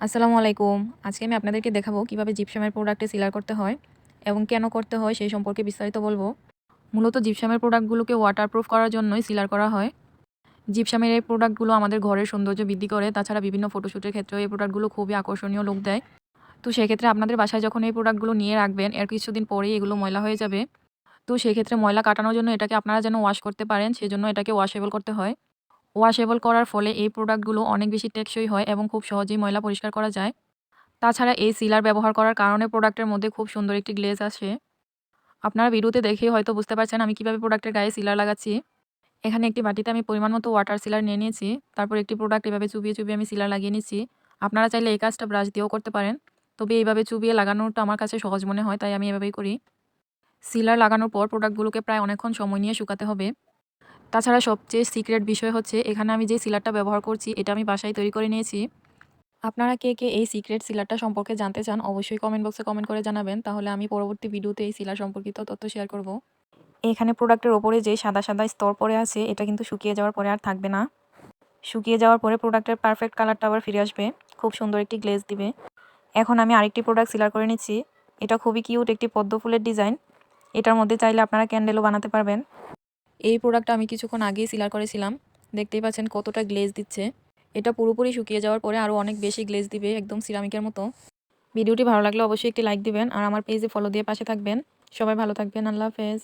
আসসালামু আলাইকুম। আজকে আমি আপনাদেরকে দেখাবো কীভাবে জিপসামের প্রোডাক্টে সিলার করতে হয় এবং কেন করতে হয় সেই সম্পর্কে বিস্তারিত বলব। মূলত জিপসামের প্রোডাক্টগুলোকে ওয়াটারপ্রুফ করার জন্যই সিলার করা হয়। জিপসামের এই প্রোডাক্টগুলো আমাদের ঘরের সৌন্দর্য বৃদ্ধি করে, তাছাড়া বিভিন্ন ফটোশ্যুটের ক্ষেত্রেও এই প্রোডাক্টগুলো খুবই আকর্ষণীয় লোক দেয়। তো সেক্ষেত্রে আপনাদের বাসায় যখন এই প্রোডাক্টগুলো নিয়ে রাখবেন, এর কিছুদিন পরেই এগুলো ময়লা হয়ে যাবে। তো সেক্ষেত্রে ময়লা কাটানোর জন্য এটাকে আপনারা যেন ওয়াশ করতে পারেন, সেজন্য এটাকে ওয়াশেবল করতে হয়। ওয়াশেবল করার ফলে এই প্রোডাক্টগুলো অনেক বেশি টেকসই হয় এবং খুব সহজেই ময়লা পরিষ্কার করা যায়। তাছাড়া এই সিলার ব্যবহার করার কারণে প্রোডাক্টের মধ্যে খুব সুন্দর একটি গ্লেজ আসে। আপনারা ভিডিওতে দেখেই হয়তো বুঝতে পারছেন আমি কীভাবে প্রোডাক্টের গায়ে সিলার লাগাচ্ছি। এখানে একটি বাটিতে আমি পরিমাণ মতো ওয়াটার সিলার নিয়ে নিয়েছি। তারপর একটি প্রোডাক্ট এভাবে চুবিয়ে চুবিয়ে আমি সিলার লাগিয়ে নিচ্ছি। আপনারা চাইলে এই কাজটা ব্রাশ দিয়েও করতে পারেন। তবে এইভাবে চুবিয়ে লাগানোটা আমার কাছে সহজ মনে হয়, তাই আমি এভাবেই করি। সিলার লাগানোর পর প্রোডাক্টগুলোকে প্রায় অনেকক্ষণ সময় নিয়ে শুকাতে হবে। তাছাড়া সবচেয়ে সিক্রেট বিষয় হচ্ছে, এখানে আমি যে সিলারটা ব্যবহার করছি, এটা আমি বাসায় তৈরি করে নিয়েছি। আপনারা কে কে এই সিক্রেট সিলারটা সম্পর্কে জানতে চান, অবশ্যই কমেন্ট বক্সে কমেন্ট করে জানাবেন। তাহলে আমি পরবর্তী ভিডিওতে এই সিলার সম্পর্কিত তথ্য শেয়ার করব। এখানে প্রোডাক্টের ওপরে যে সাদা সাদা স্তর পরে আছে, এটা কিন্তু শুকিয়ে যাওয়ার পরে আর থাকবে না। শুকিয়ে যাওয়ার পরে প্রোডাক্টের পারফেক্ট কালারটা আবার ফিরে আসবে। খুব সুন্দর একটি গ্লেজ দিবে। এখন আমি আরেকটি প্রোডাক্ট সিলার করে নিচ্ছি। এটা খুবই কিউট একটি পদ্ম ফুলের ডিজাইন। এটার মধ্যে চাইলে আপনারা ক্যান্ডেলও বানাতে পারবেন। এই প্রোডাক্টটা আমি কিছুক্ষণ আগেই সিলার করেছিলাম দেখতেই পাচ্ছেন কতটা গ্লেজ দিচ্ছে। এটা পুরোপুরি শুকিয়ে যাওয়ার পরে আরও অনেক বেশি গ্লেজ দিবে একদম সিরামিকের মতো। ভিডিওটি ভালো লাগলে অবশ্যই একটি লাইক দিবেন আর আমার পেজে ফলো দিয়ে পাশে থাকবেন। সবাই ভালো থাকবেন। আল্লাহ হাফেজ।